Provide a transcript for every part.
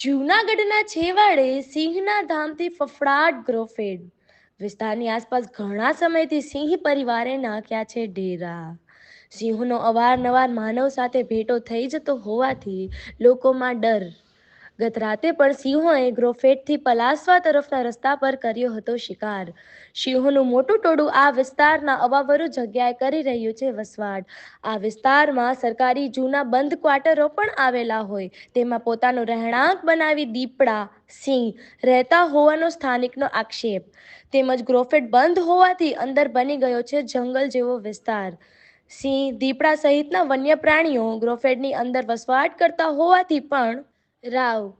જૂનાગઢના છેવાડે સિંહના ધામથી ફફડાટ ગ્રોફેડ. વિસ્તારની આસપાસ ઘણા સમયથી સિંહ પરિવારે નાખ્યા છે ડેરા. સિંહનો અવારનવાર માનવ સાથે ભેટો થઈ જતો હોવાથી લોકોમાં ડર. ગત રાતે પણ સિંહોએ ગ્રોફેટથી પલાસવા તરફના રસ્તા પર કર્યો હતો શિકાર. સિંહોનું મોટું ટોળું આ વિસ્તારના અવાવરુ જગ્યાએ કરી રહ્યું છે વસવાટ. આ વિસ્તારમાં સરકારી જૂના બંધ ક્વાર્ટરો પણ આવેલા હોય. તેમાં પોતાનો રહેણાંક બનાવી દીપડા, સિંહ રહેતા હોવાનો સ્થાનિકનો આક્ષેપ. તેમજ ગ્રોફેટ બંધ હોવાથી અંદર બની ગયો છે જંગલ જેવો વિસ્તાર. સિંહ, દીપડા સહિતના વન્ય પ્રાણીઓ ગ્રોફેડની અંદર વસવાટ કરતા હોવાથી પણ રાવ.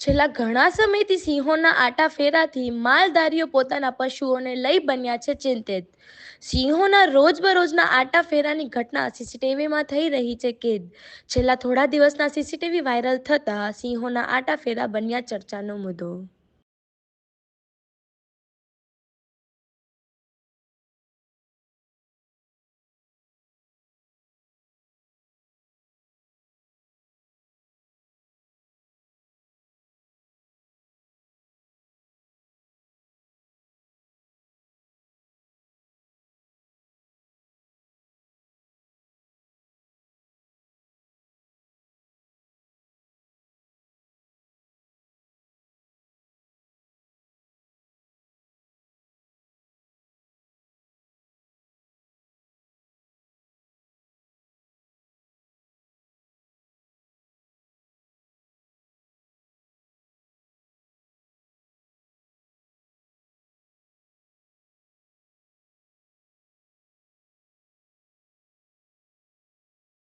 છેલ્લા ઘણા સમયથી સિંહોના આટા ફેરાથી માલધારીઓ પોતાના પશુઓને લઈ બન્યા છે ચિંતિત. સિંહોના રોજબરોજના આટા ફેરાની ઘટના સીસીટીવીમાં થઈ રહી છે કેદ. છેલ્લા થોડા દિવસના સીસીટીવી વાયરલ થતાં સિંહોના આટા ફેરા બન્યા ચર્ચાનો મુદ્દો.